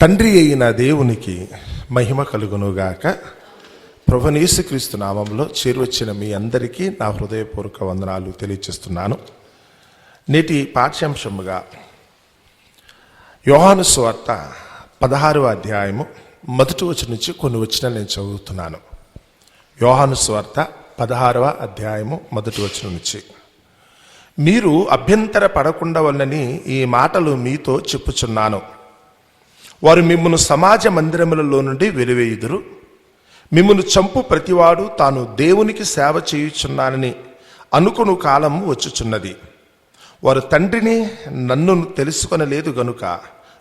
తండ్రి అయిన దేవునికి మహిమ కలుగునుగాక. ప్రభునేసుక్రీస్తు నామంలో చేరువచ్చిన మీ అందరికీ నా హృదయపూర్వక వందనాలు తెలియజేస్తున్నాను నేటి పాఠ్యాంశముగా యోహాను స్వార్త పదహారవ అధ్యాయము మొదటి వచ్చిన నుంచి కొన్ని వచ్చిన నేను చదువుతున్నాను. యోహాను స్వార్త పదహారవ అధ్యాయము మొదటి వచ్చిన నుంచి. మీరు అభ్యంతర పడకుండా వలనని ఈ మాటలు మీతో చెప్పుచున్నాను. వారు మిమ్మల్ని సమాజ మందిరములలో నుండి వెలివేయుదురు. మిమ్మల్ని చంపు ప్రతివాడు తాను దేవునికి సేవ చేయుచున్నానని అనుకును కాలము వచ్చుచున్నది. వారు తండ్రిని నన్ను తెలుసుకొనలేదు గనుక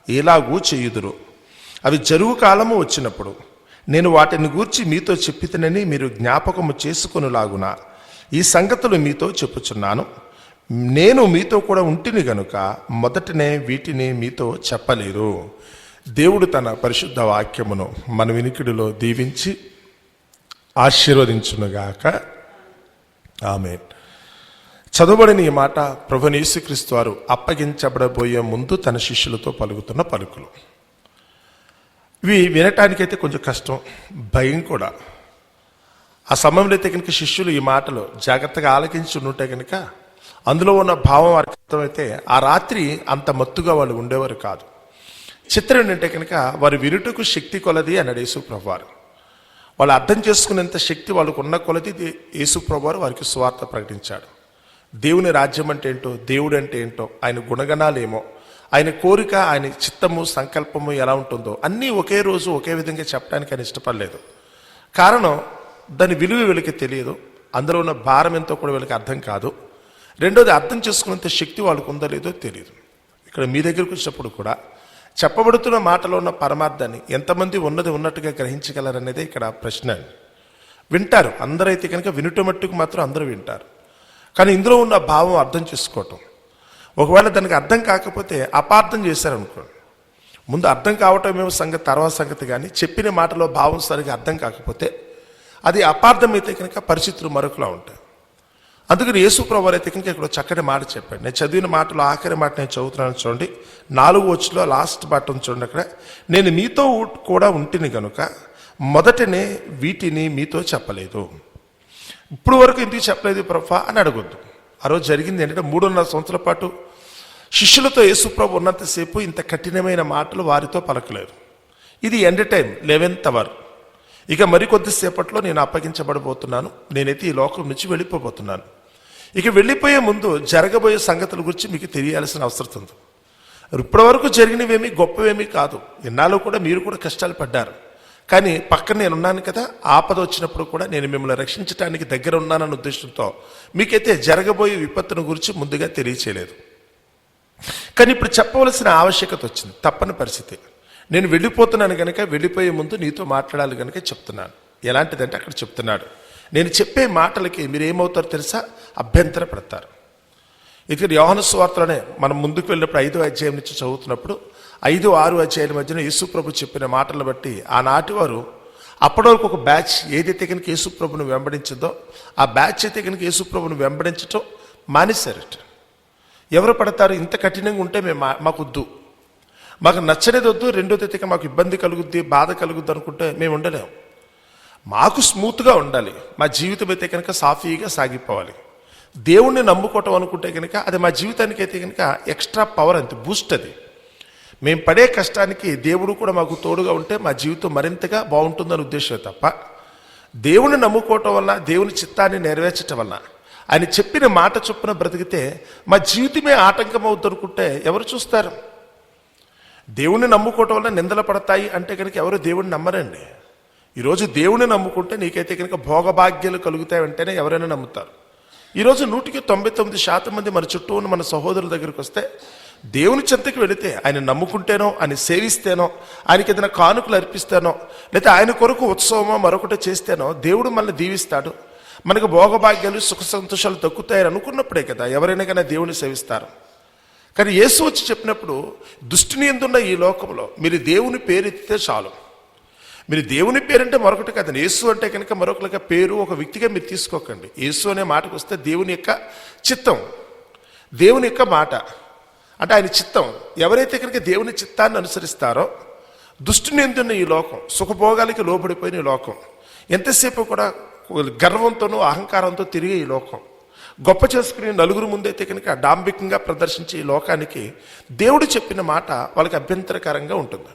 ఎలాగూ చేయుదురు. అవి జరుగు కాలము వచ్చినప్పుడు నేను వాటిని గూర్చి మీతో చెప్పితనని మీరు జ్ఞాపకము చేసుకొనులాగున ఈ సంగతులు మీతో చెప్పుచున్నాను. నేను మీతో కూడా ఉంటిని గనుక మొదటనే వీటిని మీతో చెప్పలేరు దేవుడు తన పరిశుద్ధ వాక్యమును మన వినికిడిలో దీవించి ఆశీర్వదించునుగాక. ఆమె చదవబడిన ఈ మాట ప్రభునేసుక్రీస్తు వారు అప్పగించబడబోయే ముందు తన శిష్యులతో పలుకుతున్న పలుకులు. ఇవి వినటానికైతే కొంచెం కష్టం భయం కూడా. ఆ సమయంలో అయితే కనుక శిష్యులు ఈ మాటలు జాగ్రత్తగా ఆలకించి ఉంటే కనుక అందులో ఉన్న భావం వారికి అర్థమైతే ఆ రాత్రి అంత మత్తుగా వాళ్ళు ఉండేవారు కాదు. చిత్రం ఏంటంటే కనుక వారి విరుటకు శక్తి కొలది అన్నాడు యేసుప్రభు వారు వాళ్ళు అర్థం చేసుకునేంత శక్తి వాళ్ళకు ఉన్న కొలది యేసుప్రభు యేసు వారికి స్వార్థ ప్రకటించాడు. దేవుని రాజ్యం అంటే ఏంటో దేవుడు అంటే ఏంటో ఆయన గుణగణాలు ఏమో ఆయన కోరిక ఆయన చిత్తము సంకల్పము ఎలా ఉంటుందో అన్నీ ఒకే రోజు ఒకే విధంగా చెప్పడానికి ఆయన ఇష్టపడలేదు. కారణం దాని విలువ వీళ్ళకి తెలియదు. అందులో ఉన్న భారం ఎంతో కూడా వీళ్ళకి అర్థం కాదు. రెండోది అర్థం చేసుకునేంత శక్తి వాళ్ళకు ఉందో లేదో తెలియదు. ఇక్కడ మీ దగ్గరకు వచ్చినప్పుడు కూడా చెప్పబడుతున్న మాటలో ఉన్న పరమార్థాన్ని ఎంతమంది ఉన్నది ఉన్నట్టుగా గ్రహించగలరనేదే ఇక్కడ ప్రశ్న. వింటారు. అందరైతే కనుక వినుట మట్టుకు మాత్రం అందరూ వింటారు. కానీ ఇందులో ఉన్న భావం అర్థం చేసుకోవటం. ఒకవేళ దానికి అర్థం కాకపోతే అపార్థం చేశారనుకోండి ముందు అర్థం కావటం సంగతి తర్వాత సంగతి కానీ చెప్పిన మాటలో భావం సరిగా అర్థం కాకపోతే అది అపార్థమైతే కనుక పరిస్థితులు మరొకలా ఉంటాయి అందుకని యేసుప్రభు అయితే కనుక ఇక్కడ చక్కటి మాట చెప్పాడు. నేను చదివిన మాటలు ఆఖరి మాట నేను చదువుతున్నాను చూడండి. నాలుగు వచ్చిలో లాస్ట్ మాట చూడండి అక్కడ. నేను మీతో కూడా ఉంటిని కనుక మొదటనే వీటిని మీతో చెప్పలేదు. ఇప్పుడు వరకు ఇంటికి చెప్పలేదు ప్రభా అని అడగొద్దు. ఆ రోజు జరిగింది ఏంటంటే మూడున్నర సంవత్సరాల పాటు శిష్యులతో యేసుప్రభు ఉన్నంతసేపు ఇంత కఠినమైన మాటలు వారితో పలకలేదు. ఇది ఎండ్ టైం లెవెన్త్ అవర్. ఇక మరికొద్దిసేపట్లో నేను అప్పగించబడబోతున్నాను. నేనైతే ఈ లోకం నుంచి వెళ్ళిపోబోతున్నాను. ఇక వెళ్ళిపోయే ముందు జరగబోయే సంగతుల గురించి మీకు తెలియాల్సిన అవసరం ఉంది. ఇప్పటి వరకు జరిగినవేమీ గొప్పవేమీ కాదు. ఇన్నాళ్ళు కూడా మీరు కూడా కష్టాలు పడ్డారు. కానీ పక్కన నేను ఉన్నాను కదా ఆపద వచ్చినప్పుడు కూడా నేను మిమ్మల్ని రక్షించడానికి దగ్గర ఉన్నానన్న ఉద్దేశంతో మీకైతే జరగబోయే విపత్తును గురించి ముందుగా తెలియచేయలేదు. కానీ ఇప్పుడు చెప్పవలసిన ఆవశ్యకత వచ్చింది. తప్పని పరిస్థితి. నేను వెళ్ళిపోతున్నాను కనుక వెళ్ళిపోయే ముందు నీతో మాట్లాడాలి కనుక చెప్తున్నాను. ఎలాంటిదంటే అక్కడ చెప్తున్నాడు. నేను చెప్పే మాటలకి మీరు ఏమవుతారో తెలుసా? అభ్యంతర పడతారు ఇక్కడ యోహన స్వార్తలోనే మనం ముందుకు వెళ్ళినప్పుడు ఐదో అధ్యాయం నుంచి చదువుతున్నప్పుడు ఐదు ఆరు అధ్యాయుల మధ్యన యేసుప్రభు చెప్పిన మాటలను బట్టి ఆనాటి వారు అప్పటి వరకు ఒక బ్యాచ్ ఏదైతే కనుక యేసుప్రభును వెంబడించిందో ఆ బ్యాచ్ అయితే కనుక యేసుప్రభును వెంబడించటం మానేశారట. ఎవరు పడతారు? ఇంత కఠినంగా ఉంటే మేము మా- మాకొద్దు. మాకు నచ్చనేది వద్దు రెండో తేదీకి మాకు ఇబ్బంది కలుగుద్ది బాధ కలుగుద్ది అనుకుంటే మేము ఉండలేము మాకు స్మూత్గా ఉండాలి. మా జీవితం అయితే కనుక సాఫీగా సాగిపోవాలి. దేవుణ్ణి నమ్ముకోవటం అనుకుంటే కనుక అది మా జీవితానికి అయితే కనుక ఎక్స్ట్రా పవర్ అంతే బూస్ట్ అది. మేము పడే కష్టానికి దేవుడు కూడా మాకు తోడుగా ఉంటే మా జీవితం మరింతగా బాగుంటుందని ఉద్దేశమే తప్ప దేవుని నమ్ముకోవటం వల్ల దేవుని చిత్తాన్ని నెరవేర్చటం వల్ల ఆయన చెప్పిన మాట చొప్పున బ్రతికితే మా జీవితమే ఆటంకం అవుతుందనుకుంటే ఎవరు చూస్తారు? దేవుణ్ణి నమ్ముకోవటం వల్ల నిందలు పడతాయి అంటే కనుక ఎవరు దేవుణ్ణి నమ్మరండి. ఈరోజు దేవుణ్ణి నమ్ముకుంటే నీకైతే కనుక భోగభాగ్యాలు కలుగుతాయంటేనే ఎవరైనా నమ్ముతారు. ఈరోజు నూటికి తొంభై తొమ్మిది శాతం మంది మన చుట్టూ ఉన్న మన సహోదరుల దగ్గరికి వస్తే దేవుని చెంతకి వెళితే ఆయన నమ్ముకుంటేనో ఆయన సేవిస్తేనో ఆయనకి ఏదైనా కానుకలు అర్పిస్తేనో లేదా ఆయన కొరకు ఉత్సవమో మరొకటి చేస్తేనో దేవుడు మనల్ని దీవిస్తాడు. మనకు భోగభాగ్యాలు సుఖ సంతోషాలు దక్కుతాయని అనుకున్నప్పుడే కదా ఎవరైనా కానీ దేవుని సేవిస్తారు. కానీ యేసు వచ్చి చెప్పినప్పుడు దుష్టిని ఎందున్న ఈ లోకంలో? మీరు దేవుని పేరెత్తితే చాలు. మీరు దేవుని పేరంటే మరొకటి కాదండి యేసు అంటే కనుక మరొకరిగా పేరు ఒక వ్యక్తిగా మీరు తీసుకోకండి. యేసు అనే మాటకు వస్తే దేవుని యొక్క చిత్తం దేవుని యొక్క మాట. అంటే ఆయన చిత్తం. ఎవరైతే కనుక దేవుని చిత్తాన్ని అనుసరిస్తారో దుష్టుని ఎందున్న ఈ లోకం సుఖభోగాలకి లోబడిపోయిన ఈ లోకం ఎంతసేపు కూడా గర్వంతోనూ అహంకారంతో తిరిగే ఈ లోకం గొప్ప చేసుకుని నలుగురు ముందైతే కనుక డాంబికంగా ప్రదర్శించే ఈ లోకానికి దేవుడు చెప్పిన మాట వాళ్ళకి అభ్యంతరకరంగా ఉంటుంది.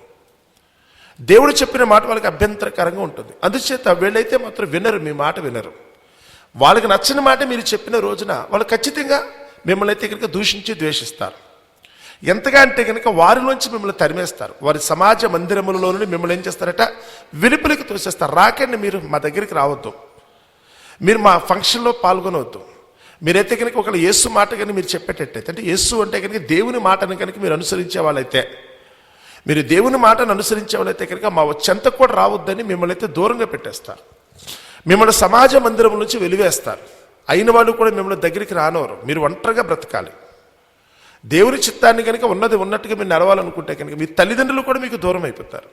దేవుడు చెప్పిన మాట వాళ్ళకి అభ్యంతరకరంగా ఉంటుంది. అందుచేత వీళ్ళైతే మాత్రం వినరు మీ మాట వినరు. వాళ్ళకి నచ్చిన మాట మీరు చెప్పిన రోజున వాళ్ళు ఖచ్చితంగా మిమ్మల్ని అయితే కనుక దూషించి ద్వేషిస్తారు. ఎంతగా అంటే కనుక వారిలోంచి మిమ్మల్ని తరిమేస్తారు. వారి సమాజ మందిరములలో నుండి మిమ్మల్ని ఏం చేస్తారట? విలుపులకి తోసేస్తారు. రాకండి మీరు మా దగ్గరికి రావద్దు. మీరు మా ఫంక్షన్లో పాల్గొనవద్దు. మీరైతే కనుక ఒకళ్ళు యేసు మాట కానీ మీరు చెప్పేటట్టయితే అంటే యేసు అంటే కనుక దేవుని మాటను కనుక మీరు అనుసరించే వాళ్ళైతే మీరు దేవుని మాటను అనుసరించే వాళ్ళైతే కనుక మా చెంతకు కూడా రావద్దని మిమ్మల్ని అయితే దూరంగా పెట్టేస్తారు. మిమ్మల్ని సమాజ మందిరం నుంచి వెలివేస్తారు. అయిన వాళ్ళు కూడా మిమ్మల్ని దగ్గరికి రానవరు. మీరు ఒంటరిగా బ్రతకాలి. దేవుని చిత్తాన్ని కనుక ఉన్నది ఉన్నట్టుగా మీరు నడవాలనుకుంటే కనుక మీ తల్లిదండ్రులు కూడా మీకు దూరం అయిపోతారు.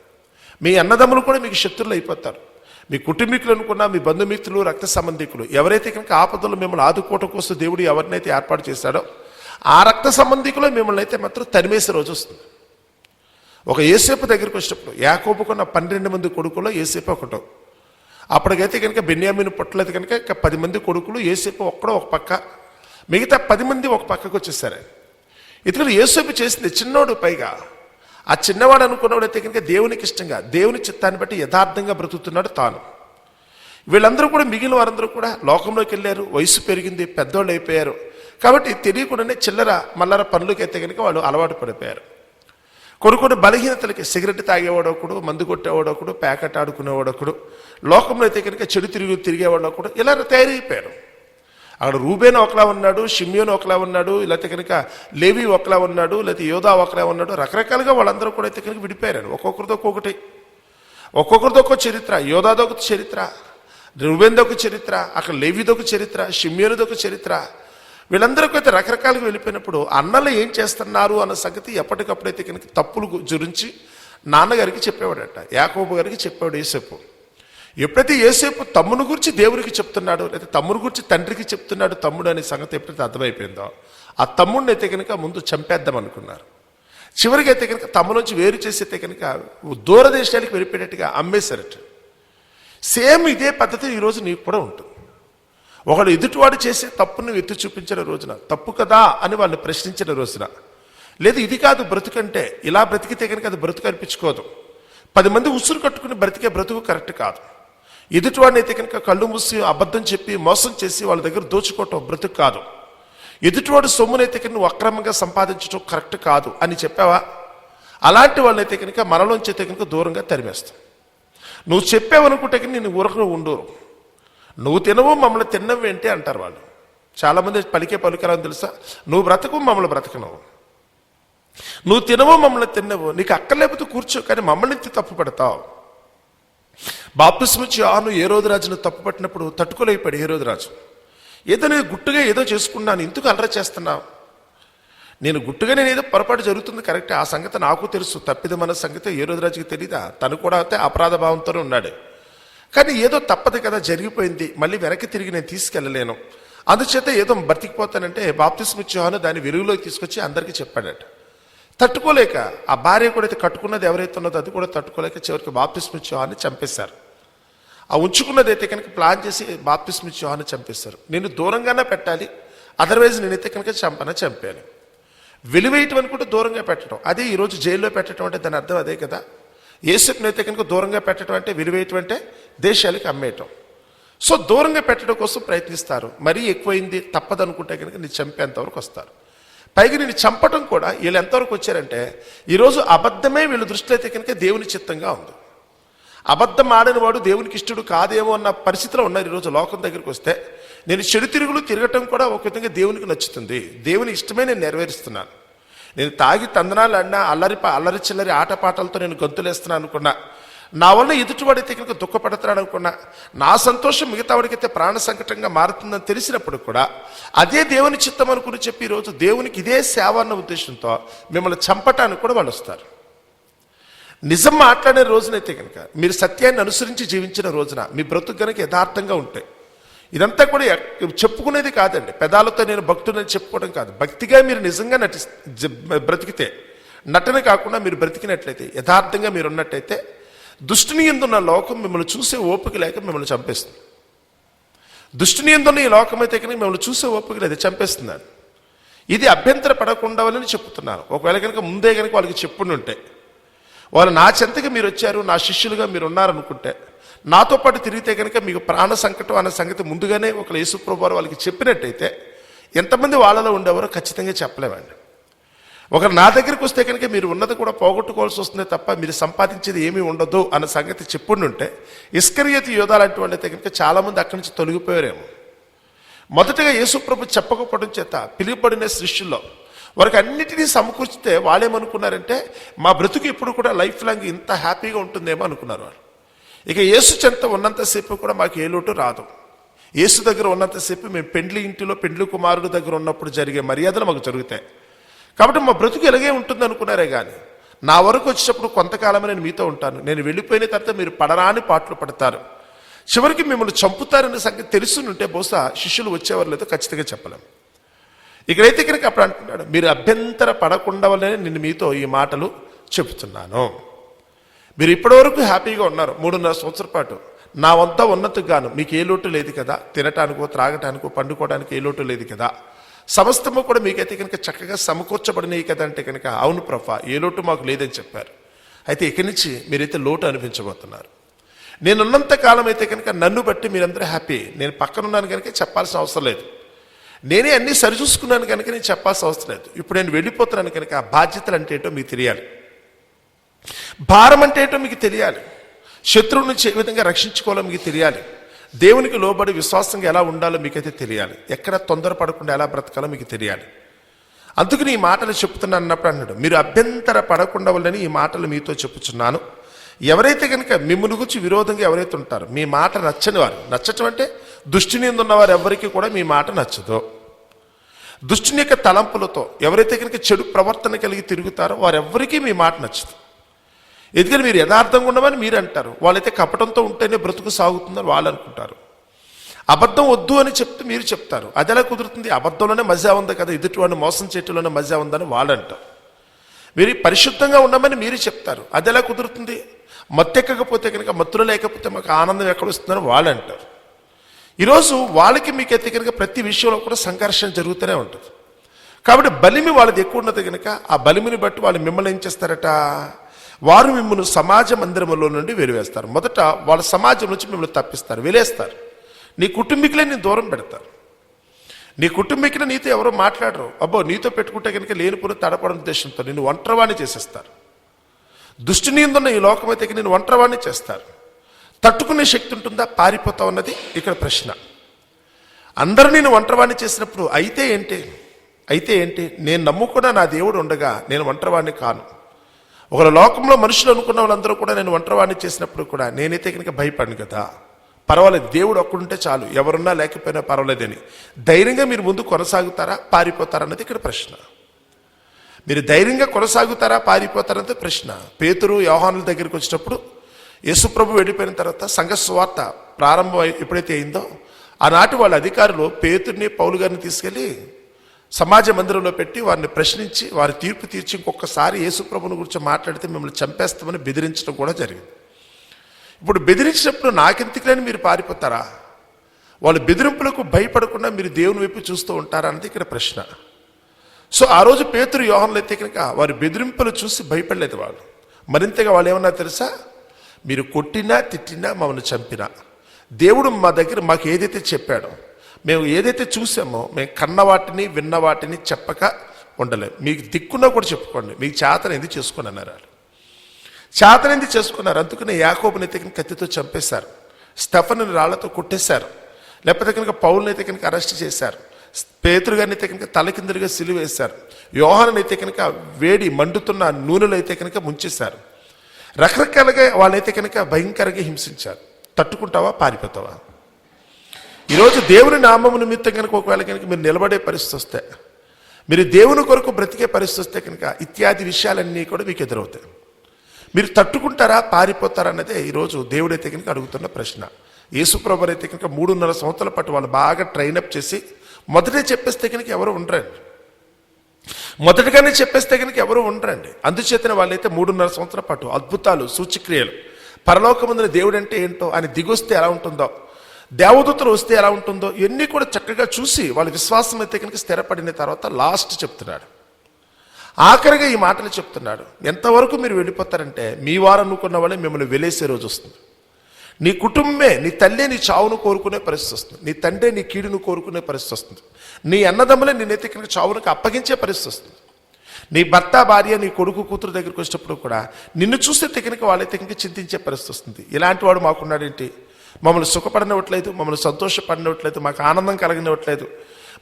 మీ అన్నదమ్ములు కూడా మీకు శత్రులు అయిపోతారు. మీ కుటుంబీకులు అనుకున్న మీ బంధుమిత్రులు రక్త సంబంధికులు ఎవరైతే కనుక ఆపదలు మిమ్మల్ని ఆదుకోవటం కోసం దేవుడు ఎవరినైతే ఏర్పాటు చేశాడో ఆ రక్త సంబంధికులు మిమ్మల్ని అయితే మాత్రం తరిమేసే రోజు వస్తుంది. ఒక ఏసేపు దగ్గరికి వచ్చినప్పుడు యాకోబుకున్న పన్నెండు మంది కొడుకులో ఏసేపు ఒకటో. అప్పటికైతే కనుక బెన్యామిన్ పొట్టలేదు కనుక ఇక పది మంది కొడుకులు ఏసేపు ఒక్కడో ఒక పక్క. మిగతా పది మంది ఒక పక్కకు వచ్చేసారు. ఇతరులు ఏసేపు చేసింది చిన్నోడు పైగా. ఆ చిన్నవాడు అనుకున్నవాడైతే కనుక దేవునికి ఇష్టంగా దేవుని చిత్తాన్ని బట్టి యథార్థంగా బ్రతుకుతున్నాడు తాను. వీళ్ళందరూ కూడా మిగిలిన వారందరూ కూడా లోకంలోకి వెళ్ళారు వయసు పెరిగింది పెద్దోళ్ళు అయిపోయారు. కాబట్టి తెలియకుండానే చిల్లర మల్లర పనులకి అయితే కనుక వాళ్ళు అలవాటు పడిపోయారు. కొన్ని కొన్ని బలహీనతలకి సిగరెట్ తాగేవాడు ఒకడు మందు కొట్టేవాడు ఒకడు ప్యాకెట్ ఆడుకునేవాడు ఒకడు లోకంలో అయితే కనుక చెడు తిరిగి తిరిగేవాడు ఒకడు ఇలా తయారైపోయారు. అక్కడ రూబేన్ ఒకలా ఉన్నాడు షిమ్యోన్ ఒకలా ఉన్నాడు లేకపోతే కనుక లేవి ఒకలా ఉన్నాడు లేకపోతే యోధా ఒకలా ఉన్నాడు రకరకాలుగా వాళ్ళందరూ కూడా అయితే కనుక విడిపోయారు ఒక్కొక్కరితో ఒక్కొక్కటి. ఒక్కొక్కరితో ఒక్కొక్క చరిత్ర. యోధాదొక చరిత్ర రూబేన్దొక చరిత్ర అక్కడ లేవిదొక చరిత్ర షిమ్యోనిదొక చరిత్ర. వీళ్ళందరికైతే అయితే రకరకాలుగా వెళ్ళిపోయినప్పుడు అన్నలు ఏం చేస్తున్నారు అన్న సంగతి ఎప్పటికప్పుడైతే కనుక తప్పులు గురించి నాన్నగారికి చెప్పేవాడట యాకోబు గారికి చెప్పాడు ఏసేపు ఎప్పుడైతే ఏసేపు తమ్ముని గురించి దేవునికి చెప్తున్నాడు లేదా తమ్ముని గురించి తండ్రికి చెప్తున్నాడు తమ్ముడు అనే సంగతి ఎప్పుడైతే అర్థమైపోయిందో ఆ తమ్ముడిని అయితే కనుక ముందు చంపేద్దాం అనుకున్నారు. చివరికి అయితే కనుక తమ్మునుంచి వేరు చేసి కనుక దూరదేశానికి వెళ్ళిపోయినట్టుగా అమ్మేశారట. సేమ్ ఇదే పద్ధతి ఈరోజు నీకు కూడా ఉంటుంది. ఒకడు ఎదుటివాడు చేసే తప్పును ఎత్తి చూపించిన రోజున తప్పు కదా అని వాళ్ళు ప్రశ్నించిన రోజున లేదు ఇది కాదు బ్రతుకంటే ఇలా బ్రతికితే కనుక అది బ్రతుకు అనిపించుకోదు. పది మంది ఉసురు కట్టుకుని బ్రతికే బ్రతుకు కరెక్ట్ కాదు. ఎదుటివాడిని అయితే కనుక కళ్ళు మూసి అబద్ధం చెప్పి మోసం చేసి వాళ్ళ దగ్గర దోచుకోవటం బ్రతుకు కాదు. ఎదుటివాడు సొమ్మునైతే కనుక నువ్వు అక్రమంగా సంపాదించడం కరెక్ట్ కాదు అని చెప్పావా? అలాంటి వాళ్ళైతే కనుక మనలోంచి అయితే కనుక దూరంగా తరిమేస్తాం నువ్వు చెప్పావనుకుంటే కనుక నేను ఊరకు ఉండరు. నువ్వు తినవు మమ్మల్ని తిన్నవి ఏంటి? అంటారు వాళ్ళు. చాలామంది పలికే పలుకరాని తెలుసా? నువ్వు బ్రతకు మమ్మల్ని బ్రతకనవు. నువ్వు తినవు మమ్మల్ని తిన్నవు. నీకు అక్కర్లేకపోతే కూర్చో కానీ మమ్మల్ని తప్పు పెడతావు. బాప్తిస్మిచ్చి ఆను ఏ రోజు రాజును తప్పు పట్టినప్పుడు తట్టుకోలేకపోయాడు ఏ రోజు. రాజు ఏదో నేను గుట్టుగా ఏదో చేసుకున్నాను ఎందుకు అలరా చేస్తున్నావు. నేను గుట్టుగా నేను ఏదో పొరపాటు జరుగుతుంది కరెక్టే. ఆ సంగతి నాకు తెలుసు. తప్పిదమన్న సంగతి ఏ రోజు రాజుకి తెలియదా తను కూడా అయితే అపరాధ భావంతోనే ఉన్నాడు. కానీ ఏదో తప్పదు కదా జరిగిపోయింది. మళ్ళీ వెనక్కి తిరిగి నేను తీసుకెళ్ళలేను. అందుచేత ఏదో బ్రతికిపోతానంటే బాప్తిస్మిచ్చాను దాన్ని వెలుగులోకి తీసుకొచ్చి అందరికీ చెప్పాడట. తట్టుకోలేక ఆ భార్య కూడా అయితే కట్టుకున్నది ఎవరైతే ఉన్నదో అది కూడా తట్టుకోలేక చివరికి బాప్తిస్మిచ్చాన్ని చంపేశారు. ఆ ఉంచుకున్నది అయితే కనుక ప్లాన్ చేసి బాప్తిస్మిచ్చాన్ని చంపేశారు. నేను దూరంగానే పెట్టాలి అదర్వైజ్ నేనైతే కనుక చంపన చంపాను. వెలువేయటం అనుకుంటే దూరంగా పెట్టడం. అదే ఈరోజు జైల్లో పెట్టడం అంటే దాని అర్థం అదే కదా. ఏసుకునైతే కనుక దూరంగా పెట్టడం అంటే విలువేయటం అంటే దేశాలకి అమ్మేయటం. సో దూరంగా పెట్టడం కోసం ప్రయత్నిస్తారు. మరీ ఎక్కువైంది తప్పదనుకుంటే కనుక నేను చంపేంతవరకు వస్తారు. పైగా నేను చంపటం కూడా వీళ్ళు ఎంతవరకు వచ్చారంటే ఈరోజు అబద్ధమే వీళ్ళ దృష్టిలో అయితే కనుక దేవుని చిత్తంగా ఉంది. అబద్ధం ఆడిన వాడు దేవునికి ఇష్టడు కాదేమో అన్న పరిస్థితిలో ఉన్నారు ఈరోజు లోకం దగ్గరికి వస్తే. నేను చెడు తిరుగులు తిరగటం కూడా ఒక విధంగా దేవునికి నచ్చుతుంది. దేవుని ఇష్టమే నేను నెరవేరుస్తున్నాను. నేను తాగి తందనాలు అన్నా అల్లరి పా- అల్లరి చిల్లరి ఆటపాటలతో నేను గొంతులేస్తున్నాను అనుకున్నా. నా వల్ల ఎదుటివాడైతే కనుక దుఃఖపడుతున్నాడు అనుకున్నా. నా సంతోషం మిగతా వాడికైతే ప్రాణ సంకటంగా మారుతుందని తెలిసినప్పుడు కూడా అదే దేవుని చిత్తం అనుకుని చెప్పి ఈరోజు దేవునికి ఇదే సేవ అన్న ఉద్దేశంతో మిమ్మల్ని చంపటానికి కూడా వాళ్ళు వస్తారు. నిజం మాట్లాడే రోజునైతే కనుక మీరు సత్యాన్ని అనుసరించి జీవించిన రోజున మీ బ్రతుకు కనుక యథార్థంగా ఉంటాయి ఇదంతా కూడా చెప్పుకునేది కాదండి. పెదాలతో నేను భక్తుడని చెప్పుకోవడం కాదు. భక్తిగా మీరు నిజంగా నటి బ్రతికితే నటన కాకుండా మీరు బ్రతికినట్లయితే యథార్థంగా మీరు ఉన్నట్టయితే దుష్టిని ఎందున్న లోకం మిమ్మల్ని చూసే ఓపిక లేక మిమ్మల్ని చంపేస్తుంది. దుష్టిని ఎందున్న ఈ లోకం అయితే కనుక మిమ్మల్ని చూసే ఓపిక లేదు చంపేస్తున్నాను ఇది అభ్యంతర పడకుండా వాళ్ళని చెప్తున్నాను ఒకవేళ కనుక ముందే కనుక వాళ్ళకి చెప్పుండి ఉంటే వాళ్ళు నా చెంతకి మీరు వచ్చారు నా శిష్యులుగా మీరు ఉన్నారనుకుంటే నాతో పాటు తిరిగితే కనుక మీకు ప్రాణ సంకటం అనే సంగతి ముందుగానే ఒక యేసుప్రభు వాళ్ళకి చెప్పినట్టయితే ఎంతమంది వాళ్ళలో ఉండేవారో ఖచ్చితంగా చెప్పలేమండి. ఒకరు నా దగ్గరికి వస్తే కనుక మీరు ఉన్నది కూడా పోగొట్టుకోవాల్సి వస్తుంది తప్ప మీరు సంపాదించేది ఏమీ ఉండదు అన్న సంగతి చెప్పుండి ఉంటే ఇస్కరియతి యోధా లాంటి వాళ్ళైతే కనుక చాలామంది అక్కడి నుంచి తొలగిపోయారేమో. మొదటగా యేసుప్రభు చెప్పకపోవడం చేత పిలువబడిన సృష్టిలో వారికి అన్నిటినీ సమకూర్చితే వాళ్ళేమనుకున్నారంటే మా బ్రతుకు ఇప్పుడు కూడా లైఫ్ లాంగ్ ఇంత హ్యాపీగా ఉంటుందేమో అనుకున్నారు వాళ్ళు. ఇక యేసు చెంత ఉన్నంతసేపు కూడా మాకు ఏ లోటు రాదు. యేసు దగ్గర ఉన్నంతసేపు మేము పెండ్లి ఇంటిలో పెండ్లి కుమారుడు దగ్గర ఉన్నప్పుడు జరిగే మర్యాదలు మాకు జరుగుతాయి. కాబట్టి మా బ్రతుకు ఎలాగే ఉంటుంది అనుకున్నారే కానీ నా వరకు వచ్చేటప్పుడు కొంతకాలమే నేను మీతో ఉంటాను. నేను వెళ్ళిపోయిన తర్వాత మీరు పడరాని పాటలు పడతారు. చివరికి మిమ్మల్ని చంపుతారనే సంగతి తెలుసునుంటే ఉంటే బహుశా శిష్యులు వచ్చేవారు లేదో ఖచ్చితంగా చెప్పలేము ఇక్కడైతే కనుక అప్పుడు అంటున్నాడు మీరు అభ్యంతర పడకుండా వల్లనే నేను మీతో ఈ మాటలు చెబుతున్నాను. మీరు ఇప్పటివరకు హ్యాపీగా ఉన్నారు. మూడున్నర సంవత్సరం పాటు. నా వద్ద ఉన్నట్టుగాను గాను మీకు ఏ లోటు లేదు కదా. తినటానికో త్రాగటానికో పండుకోవడానికి ఏ లోటు లేదు కదా. సమస్తము కూడా మీకైతే కనుక చక్కగా సమకూర్చబడినవి కదా అంటే కనుక అవును ప్రఫా ఏ లోటు మాకు లేదని చెప్పారు. అయితే ఇక్కడి నుంచి మీరైతే లోటు అనిపించబోతున్నారు నేనున్నంత కాలం అయితే కనుక నన్ను బట్టి మీరందరూ హ్యాపీ. నేను పక్కనున్నాను కనుక చెప్పాల్సిన అవసరం లేదు. నేనే అన్ని సరిచూసుకున్నాను కనుక నేను చెప్పాల్సిన అవసరం లేదు. ఇప్పుడు నేను వెళ్ళిపోతున్నాను కనుక ఆ బాధ్యతలు అంటే ఏంటో మీకు తెలియాలి. భారం అంటే ఏంటో మీకు తెలియాలి. శత్రువు నుంచి ఏ విధంగా రక్షించుకోవాలో మీకు తెలియాలి. దేవునికి లోబడి విశ్వాసంగా ఎలా ఉండాలో మీకైతే తెలియాలి. ఎక్కడ తొందరపడకుండా ఎలా బ్రతకాలో మీకు తెలియాలి. అందుకని ఈ మాటలు చెప్తున్నాను అన్నప్పుడు అన్నాడు మీరు అభ్యంతర పడకుండా వల్లని ఈ మాటలు మీతో చెప్పుచున్నాను. ఎవరైతే కనుక మిమ్మల్ని గురించి విరోధంగా ఎవరైతే ఉంటారో మీ మాట నచ్చని వారు నచ్చటం అంటే దుష్టిని ఉన్నవారు ఎవరికి కూడా మీ మాట నచ్చదు. దుష్టుని యొక్క తలంపులతో ఎవరైతే కనుక చెడు ప్రవర్తన కలిగి తిరుగుతారో వారెవ్వరికీ మీ మాట నచ్చదు. ఎందుకని మీరు యథార్థంగా ఉండమని మీరు అంటారు వాళ్ళైతే కపటంతో ఉంటేనే బ్రతుకు సాగుతుందని వాళ్ళు అనుకుంటారు. అబద్ధం వద్దు అని చెప్తే మీరు చెప్తారు. అది ఎలా కుదురుతుంది? అబద్ధంలోనే మజా ఉంది కదా ఎదుటివాడిని మోసం చేయటంలోనే మజా ఉందని వాళ్ళు అంటారు. మీరు పరిశుద్ధంగా ఉండమని మీరు చెప్తారు. అది ఎలా కుదురుతుంది? మత్తెక్కకపోతే కనుక మత్తులు లేకపోతే మాకు ఆనందం ఎక్కడ వస్తుందని వాళ్ళు అంటారు. ఈరోజు వాళ్ళకి మీకు అయితే కనుక ప్రతి విషయంలో కూడా సంఘర్షణ జరుగుతూనే ఉంటుంది. కాబట్టి బలిమి వాళ్ళది ఎక్కువ ఉన్నది కనుక ఆ బలిమిని బట్టి వాళ్ళు మిమ్మల్ని ఏం చేస్తారట? వారు మిమ్మల్ని సమాజ మందిరంలో నుండి వెలివేస్తారు. మొదట వాళ్ళ సమాజం నుంచి మిమ్మల్ని తప్పిస్తారు వెలేస్తారు. నీ కుటుంబీకులే నేను దూరం పెడతారు. నీ కుటుంబీకులు నీతో ఎవరో మాట్లాడరు. అబ్బో నీతో పెట్టుకుంటే కనుక లేనిపోని తడపడం ఉద్దేశంతో నేను ఒంటరివాణి చేసేస్తారు. దుష్టి నీందున్న ఈ లోకమైతే నేను ఒంటరివాణి చేస్తారు. తట్టుకునే శక్తి ఉంటుందా? పారిపోతావు అన్నది ఇక్కడ ప్రశ్న. అందరూ నేను ఒంటరివాణి చేసినప్పుడు అయితే ఏంటి? అయితే ఏంటి? నేను నమ్ముకున్న నా దేవుడు ఉండగా నేను ఒంటరివాణ్ణి కాను. ఒక లోకంలో మనుషులు అనుకున్న వాళ్ళందరూ కూడా నేను ఒంటరివాణ్ణి చేసినప్పుడు కూడా నేనైతే కనుక భయపడను కదా. పర్వాలేదు దేవుడు ఒక్కడుంటే చాలు. ఎవరున్నా లేకపోయినా పర్వాలేదని ధైర్యంగా మీరు ముందు కొనసాగుతారా పారిపోతారన్నది ఇక్కడ ప్రశ్న. మీరు ధైర్యంగా కొనసాగుతారా పారిపోతారన్నది ప్రశ్న. పేతురు యోహానుల దగ్గరికి వచ్చినప్పుడు యేసుప్రభు వెళ్ళిపోయిన తర్వాత సంఘ స్వార్త ప్రారంభం అయి- ఎప్పుడైతే అయిందో ఆనాటి వాళ్ళ అధికారులు పేతుడిని పౌలు గారిని తీసుకెళ్ళి సమాజ మందిరంలో పెట్టి వారిని ప్రశ్నించి వారి తీర్పు తీర్చి ఇంకొకసారి యేసుప్రభుని గురించి మాట్లాడితే మిమ్మల్ని చంపేస్తామని బెదిరించడం కూడా జరిగింది. ఇప్పుడు బెదిరించినప్పుడు నాకెందుకులేని మీరు పారిపోతారా? వాళ్ళు బెదిరింపులకు భయపడకుండా మీరు దేవుని వైపు చూస్తూ ఉంటారా అన్నది ఇక్కడ ప్రశ్న. సో ఆ రోజు పేతురు యోహన్లు అయితే కనుక వారి బెదిరింపులు చూసి భయపడలేదు వాళ్ళు. మరింతగా వాళ్ళు ఏమన్నా తెలుసా? మీరు కొట్టినా తిట్టినా మమ్మల్ని చంపినా. దేవుడు మా దగ్గర మాకు ఏదైతే చెప్పాడో మేము ఏదైతే చూసామో మేము కన్న వాటిని విన్న వాటిని చెప్పక ఉండలేం. మీకు దిక్కున్నా కూడా చెప్పుకోండి. మీకు చేతన ఎందుకు చేసుకుని అన్నారు వాళ్ళు. చేతనెంది చేసుకున్నారు? అందుకనే యాకోబుని అయితే కనుక కత్తితో చంపేశారు. స్టెఫన్ రాళ్ళతో కొట్టేశారు. లేకపోతే కనుక పౌల్ని అయితే కనుక అరెస్ట్ చేశారు. పేతురు గారిని అయితే కనుక తలకిందులుగా సిలువేశారు. యోహాను అయితే కనుక వేడి మండుతున్న నూనెలు అయితే కనుక ముంచేశారు. రకరకాలుగా వాళ్ళైతే కనుక భయంకరంగా హింసించారు. తట్టుకుంటావా? పారిపోతావా? ఈరోజు దేవుని నామము నిమిత్తం కనుక ఒకవేళ కనుక మీరు నిలబడే పరిస్థితి వస్తే మీరు దేవుని కొరకు బ్రతికే పరిస్థితి వస్తే కనుక ఇత్యాది విషయాలన్నీ కూడా మీకు ఎదురవుతాయి. మీరు తట్టుకుంటారా పారిపోతారా అన్నదే ఈరోజు దేవుడైతే కనుక అడుగుతున్న ప్రశ్న. యేసుప్రభు అయితే కనుక మూడున్నర సంవత్సరాల పాటు వాళ్ళు బాగా ట్రైనప్ చేసి మొదటే చెప్పేస్తే కనుక ఎవరు ఉండరండి. మొదటగానే చెప్పేస్తే కనుక ఎవరు ఉండరండి. అందుచేతన వాళ్ళైతే మూడున్నర సంవత్సరాల పాటు అద్భుతాలు సూచక్రియలు పరలోకమందున దేవుడు అంటే ఏంటో ఆయన దిగొస్తే ఎలా ఉంటుందో దేవదూతలు వస్తే ఎలా ఉంటుందో ఇవన్నీ కూడా చక్కగా చూసి వాళ్ళ విశ్వాసం అయితే కనుక స్థిరపడిన తర్వాత లాస్ట్ చెప్తున్నాడు. ఆఖరిగా ఈ మాటలు చెప్తున్నాడు. ఎంతవరకు మీరు వెళ్ళిపోతారంటే మీ వారు అనుకున్న వాళ్ళే మిమ్మల్ని వెలేసే రోజు వస్తుంది. నీ కుటుంబమే నీ తల్లే నీ చావును కోరుకునే పరిస్థితి వస్తుంది. నీ తండ్రి నీ కీడును కోరుకునే పరిస్థితి వస్తుంది. నీ అన్నదమ్ములే నిన్నైతే కనుక చావునికి అప్పగించే పరిస్థితి వస్తుంది. నీ భర్త భార్య నీ కొడుకు కూతురు దగ్గరికి వచ్చినప్పుడు కూడా నిన్ను చూస్తే తెగినక వాళ్ళైతే కనుక చింతించే పరిస్థితి వస్తుంది. ఇలాంటి వాడు మాకున్నాడేంటి? మమ్మల్ని సుఖపడినట్లేదు మమ్మల్ని సంతోషపడినట్లేదు మాకు ఆనందం కలిగినట్లేదు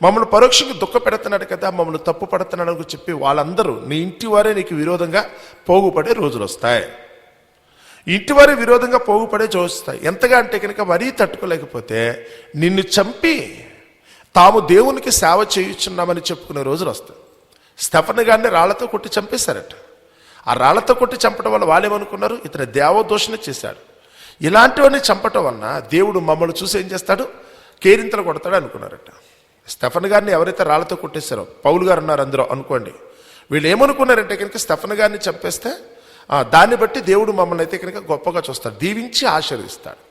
మమ్మల్ని పరోక్షంగా దుఃఖ పెడుతున్నాడు కదా మమ్మల్ని తప్పు పడుతున్నాడు చెప్పి వాళ్ళందరూ నీ ఇంటి వారే నీకు విరోధంగా పోగుపడే రోజులు వస్తాయి. ఇంటి వారి విరోధంగా పోగుపడే చూస్తాయి ఎంతగా అంటే కనుక మరీ తట్టుకోలేకపోతే నిన్ను చంపి తాము దేవునికి సేవ చేయుచున్నామని చెప్పుకునే రోజులు వస్తాయి. స్టెఫన్ గారిని రాళ్ళతో కొట్టి చంపేశారట. ఆ రాళ్ళతో కొట్టి చంపడం వల్ల వాళ్ళేమనుకున్నారు ఇతను దేవదోషణ చేశాడు. ఇలాంటివన్నీ చంపటం వలన దేవుడు మమ్మల్ని చూసి ఏం చేస్తాడు? కేరింతలు కొడతాడు అనుకున్నారట. స్టెఫన్ గారిని ఎవరైతే రాళ్ళతో కొట్టేశారో పౌలు గారు ఉన్నారు అందరూ అనుకోండి. వీళ్ళు ఏమనుకున్నారంటే కనుక స్టెఫన్ గారిని చంపేస్తే దాన్ని బట్టి దేవుడు మమ్మల్ని అయితే కనుక గొప్పగా చూస్తాడు దీవించి ఆశీర్వదిస్తాడు.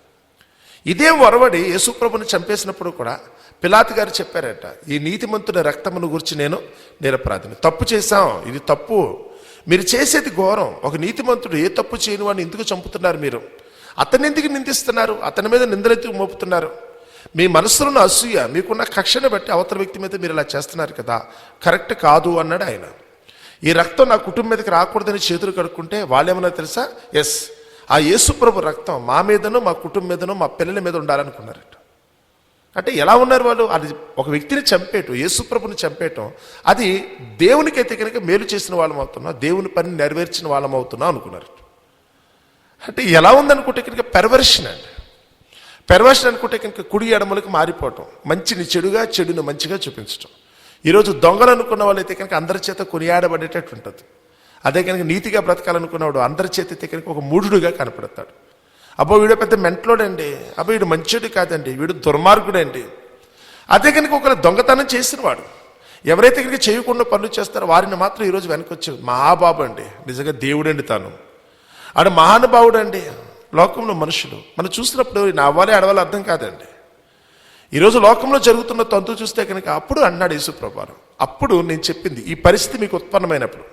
ఇదే వరవడి యేసుప్రభుని చంపేసినప్పుడు కూడా పిలాత్ గారు చెప్పారట ఈ నీతిమంతుని రక్తమును గురించి నేను నిరపరాధిని. తప్పు చేశాం ఇది తప్పు. మీరు చేసేది ఘోరం. ఒక నీతిమంతుడు ఏ తప్పు చేయని వాడిని ఎందుకు చంపుతున్నారు మీరు? అతన్ని ఎందుకు నిందిస్తున్నారు? అతని మీద నిందలెత్తుకు మోపుతున్నారు? మీ మనసులో అసూయ మీకున్న కక్షను బట్టి అవతల వ్యక్తి మీద మీరు ఇలా చేస్తున్నారు కదా? కరెక్ట్ కాదు అన్నాడు ఆయన. ఈ రక్తం నా కుటుంబం మీదకి రాకూడదని చేతులు కడుక్కుంటే వాళ్ళేమన్నా తెలుసా? ఎస్ ఆ యేసుప్రభు రక్తం మా మీదనో మా కుటుంబం మీదనో మా పిల్లల మీద ఉండాలనుకున్నారట. అంటే ఎలా ఉన్నారు వాళ్ళు? అది ఒక వ్యక్తిని చంపేయటం యేసుప్రభుని చంపేయటం అది దేవునికి అయితే కనుక మేలు చేసిన వాళ్ళం అవుతున్నాం దేవుని పని నెరవేర్చిన వాళ్ళం అవుతున్నాం అనుకున్నారు అంటే ఎలా ఉందనుకుంటే కనుక పెర్వర్షన్ అండి. పెర్వర్షన్ అనుకుంటే కనుక కుడి ఎడమలకు మారిపోవటం మంచిని చెడుగా చెడుని మంచిగా చూపించటం. ఈరోజు దొంగలు అనుకున్న వాళ్ళైతే కనుక అందరి చేత కొనియాడబడేటట్టు ఉంటుంది. అదే కనుక నీతిగా బ్రతకాలనుకున్నవాడు అందరి చేత అయితే కనుక ఒక మూఢుడుగా కనపడతాడు. అబ్బో వీడు పెద్ద మెంట్లోడండి. అబ్బో వీడు మంచోడు కాదండి. వీడు దుర్మార్గుడండి. అదే కనుక ఒకరు దొంగతనం చేసినవాడు. ఎవరైతే కనుక చేయకుండా పనులు చేస్తారో వారిని మాత్రం ఈరోజు వెనకొచ్చి మహాబాబు అండి. నిజంగా దేవుడండి తాను. ఆడు మహానుభావుడు అండి లోకంలో మనుషులు. మనం చూసినప్పుడు నవ్వాలి అడవాలి అర్థం కాదండి. ఈరోజు లోకంలో జరుగుతున్న తంతు చూస్తే కనుక అప్పుడు అన్నాడు యేసుప్రభారం అప్పుడు నేను చెప్పింది ఈ పరిస్థితి మీకు ఉత్పన్నమైనప్పుడు.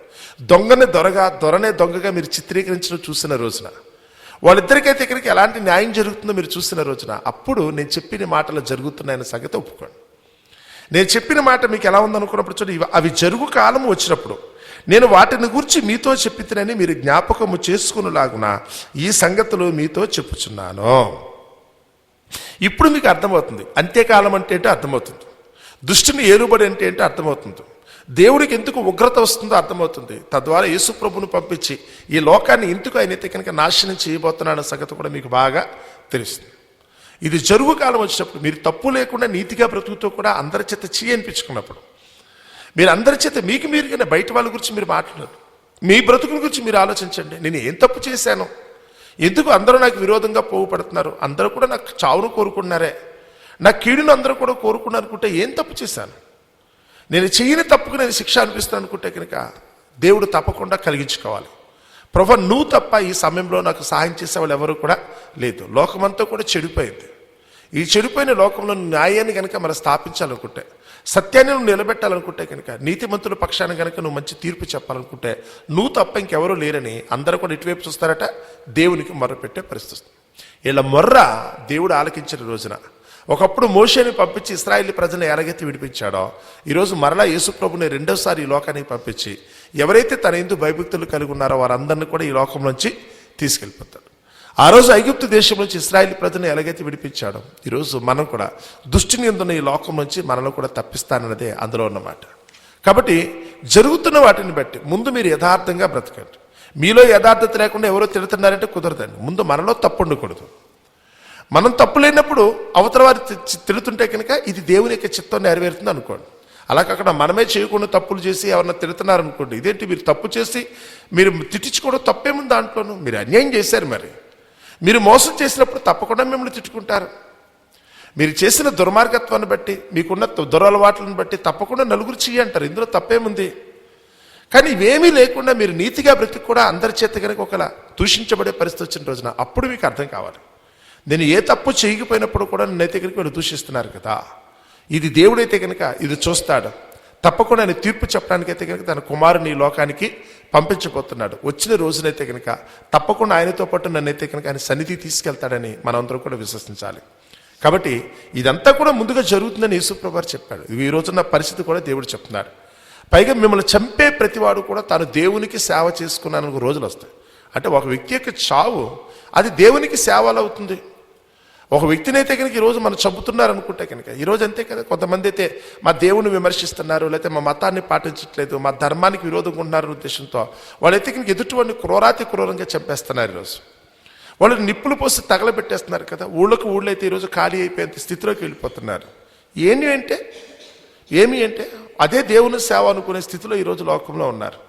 దొంగని దొరగా దొరనే దొంగగా మీరు చిత్రీకరించడం చూసిన రోజున. వాళ్ళిద్దరికైతే ఇక్కడికి ఎలాంటి న్యాయం జరుగుతుందో మీరు చూసిన రోజున. అప్పుడు నేను చెప్పిన మాటలు జరుగుతున్నాయన్న సంగతి ఒప్పుకోండి. నేను చెప్పిన మాట మీకు ఎలా ఉందనుకున్నప్పుడు చూడండి అవి జరుగు కాలం వచ్చినప్పుడు. నేను వాటిని గురించి మీతో చెప్పితేనని మీరు జ్ఞాపకము చేసుకునేలాగున ఈ సంగతులు మీతో చెప్పుచున్నాను. ఇప్పుడు మీకు అర్థమవుతుంది. అంత్యకాలం అంటే ఏంటో అర్థమవుతుంది. దుష్టిని ఏలుబడి అంటే ఏంటో అర్థమవుతుంది. దేవుడికి ఎందుకు ఉగ్రత వస్తుందో అర్థమవుతుంది. తద్వారా యేసుప్రభును పంపించి ఈ లోకాన్ని ఎందుకు ఆయన అయితే కనుక నాశనం చేయబోతున్నాడన్న సంగతి కూడా మీకు బాగా తెలుస్తుంది. ఇది జరుగు కాలం వచ్చినప్పుడు మీరు తప్పు లేకుండా నీతిగా బ్రతుకుతూ కూడా అందరి చేత చీ అనిపించుకున్నప్పుడు మీరు అందరి చేత మీకు మీరుగానే బయట వాళ్ళ గురించి మీరు మాట్లాడరు. మీ బ్రతుకుల గురించి మీరు ఆలోచించండి. నేను ఏం తప్పు చేశాను? ఎందుకు అందరూ నాకు విరోధంగా పోగుపడుతున్నారు అందరూ కూడా నాకు చావును కోరుకున్నారే. నా కీడును అందరూ కూడా కోరుకున్నారు అనుకుంటే ఏం తప్పు చేశాను? నేను చేయని తప్పుకు నేను శిక్ష అనిపిస్తాను అనుకుంటే కనుక దేవుడు తప్పకుండా కలిగించుకోవాలి. ప్రభు నువ్వు తప్ప ఈ సమయంలో నాకు సహాయం చేసే వాళ్ళు ఎవరు కూడా లేదు. లోకమంతా కూడా చెడిపోయింది. ఈ చెడిపోయిన లోకంలో న్యాయాన్ని కనుక మనం స్థాపించాలనుకుంటే సత్యాన్ని నువ్వు నిలబెట్టాలనుకుంటే కనుక నీతిమంతుల పక్షాన కనుక నువ్వు మంచి తీర్పు చెప్పాలనుకుంటే నువ్వు తప్ప ఇంకెవరూ లేరని అందరూ కూడా ఇటువైపు చూస్తారట దేవునికి మొర్ర పెట్టే పరిస్థితి. ఇలా వీళ్ళ మొర్ర దేవుడు ఆలకించిన రోజున. ఒకప్పుడు మోషేని పంపించి ఇస్రాయేలీ ప్రజలను ఎలాగైతే విడిపించాడో ఈరోజు మరలా యేసుప్రభుని రెండోసారి ఈ లోకానికి పంపించి ఎవరైతే తన ఎందు భయభక్తులు కలిగి ఉన్నారో వారందరినీ కూడా ఈ లోకం నుంచి తీసుకెళ్ళిపోతాడు. ఆ రోజు ఐగుప్తు దేశం నుంచి ఇస్రాయిల్ ప్రజలను ఎలాగైతే విడిపించాడో ఈరోజు మనం కూడా దుష్టిని ఎందున్న ఈ లోకం నుంచి మనలో కూడా తప్పిస్తానన్నదే అందులో ఉన్నమాట. కాబట్టి జరుగుతున్న వాటిని బట్టి ముందు మీరు యథార్థంగా బ్రతకండి. మీలో యథార్థత లేకుండా ఎవరో తిడుతున్నారంటే కుదరదండి. ముందు మనలో తప్పు ఉండకూడదు. మనం తప్పు లేనప్పుడు అవతల వారి తిడుతుంటే కనుక ఇది దేవుని యొక్క చిత్తం నెరవేరుతుంది అనుకోండి. అలా కాకుండా మనమే చేయకుండా తప్పులు చేసి ఎవరన్నా తిడుతున్నారు అనుకోండి ఇదేంటి మీరు తప్పు చేసి మీరు తిట్టించుకోవడం తప్పేముంది దాంట్లోనూ? మీరు అన్యాయం చేశారు మరి. మీరు మోసం చేసినప్పుడు తప్పకుండా మిమ్మల్ని తిట్టుకుంటారు. మీరు చేసిన దుర్మార్గత్వాన్ని బట్టి మీకున్న దురలవాట్లను బట్టి తప్పకుండా నలుగురు చెయ్యి అంటారు. ఇందులో తప్పేముంది? కానీ ఇవేమీ లేకుండా మీరు నీతిగా బ్రతికి కూడా అందరి చేత కనుక ఒకలా దూషించబడే పరిస్థితి వచ్చిన రోజున అప్పుడు మీకు అర్థం కావాలి. నేను ఏ తప్పు చేయకపోయినప్పుడు కూడా నన్నైతే కనుక వీళ్ళు దూషిస్తున్నారు కదా. ఇది దేవుడైతే కనుక ఇది చూస్తాడు. తప్పకుండా ఆయన తీర్పు చెప్పడానికైతే కనుక తన కుమారుని ఈ లోకానికి పంపించబోతున్నాడు. వచ్చిన రోజునైతే కనుక తప్పకుండా ఆయనతో పాటు నన్నైతే కనుక ఆయన సన్నిధి తీసుకెళ్తాడని మనందరం కూడా విశ్వసించాలి. కాబట్టి ఇదంతా కూడా ముందుగా జరుగుతుందని యేసుప్రభారు చెప్పాడు. ఇవి ఈ రోజున్న పరిస్థితి కూడా దేవుడు చెప్తున్నాడు పైగా మిమ్మల్ని చంపే ప్రతివాడు కూడా తాను దేవునికి సేవ చేసుకున్నాను రోజులు వస్తాయి. అంటే ఒక వ్యక్తి యొక్క చావు అది దేవునికి సేవలు అవుతుంది. ఒక వ్యక్తిని అయితే కనుక ఈరోజు మనం చంపుతున్నారు అనుకుంటే కనుక ఈరోజు అంతే కదా? కొంతమంది అయితే మా దేవుని విమర్శిస్తున్నారు లేకపోతే మా మతాన్ని పాటించట్లేదు మా ధర్మానికి విరోధంగా ఉన్నారు ఉద్దేశంతో వాళ్ళైతే కనుక ఎదుటివాడిని క్రూరాతి క్రూరంగా చంపేస్తున్నారు ఈరోజు. వాళ్ళు నిప్పులు పోసి తగలబెట్టేస్తున్నారు కదా? ఊళ్ళకు ఊళ్ళో అయితే ఈరోజు ఖాళీ అయిపోయేంత స్థితిలోకి వెళ్ళిపోతున్నారు. ఏమి అంటే ఏమి అంటే అదే దేవుని సేవ అనుకునే స్థితిలో ఈరోజు లోకంలో ఉన్నారు.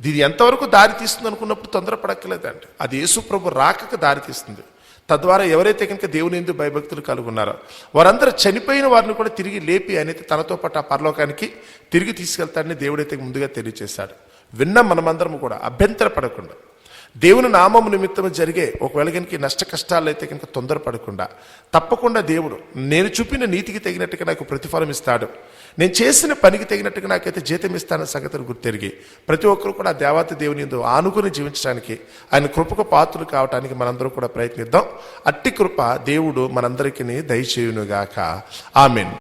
ఇది ఎంతవరకు దారి తీస్తుంది అనుకున్నప్పుడు తొందరపడక్కలేదండి అది యేసుప్రభు రాకకు దారి తీస్తుంది. తద్వారా ఎవరైతే కనుక దేవుని ఎందు భయభక్తులు కలుగున్నారో వారందరూ చనిపోయిన వారిని కూడా తిరిగి లేపి అనేది తనతో పాటు ఆ పరలోకానికి తిరిగి తీసుకెళ్తాడని దేవుడైతే ముందుగా తెలియజేశాడు విన్న మనమందరం కూడా అభ్యంతర పడకుండా దేవుని నామము నిమిత్తం జరిగే ఒకవేళ కనుక నష్ట కష్టాలు అయితే కనుక తొందరపడకుండా తప్పకుండా దేవుడు నేను చూపిన నీతికి తగినట్టుగా నాకు ప్రతిఫలం ఇస్తాడు. నేను చేసిన పనికి తగినట్టుగా నాకైతే జీతం ఇస్తానన్న సంగతిని గుర్తెరిగి ప్రతి ఒక్కరు కూడా దేవాతి దేవత దేవుని ఎందు ఆనుకుని జీవించడానికి ఆయన కృపకు పాత్రలు కావడానికి మనందరూ కూడా ప్రయత్నిద్దాం. అట్టి కృప దేవుడు మనందరికీ దయచేయునుగాక. ఆమెన్.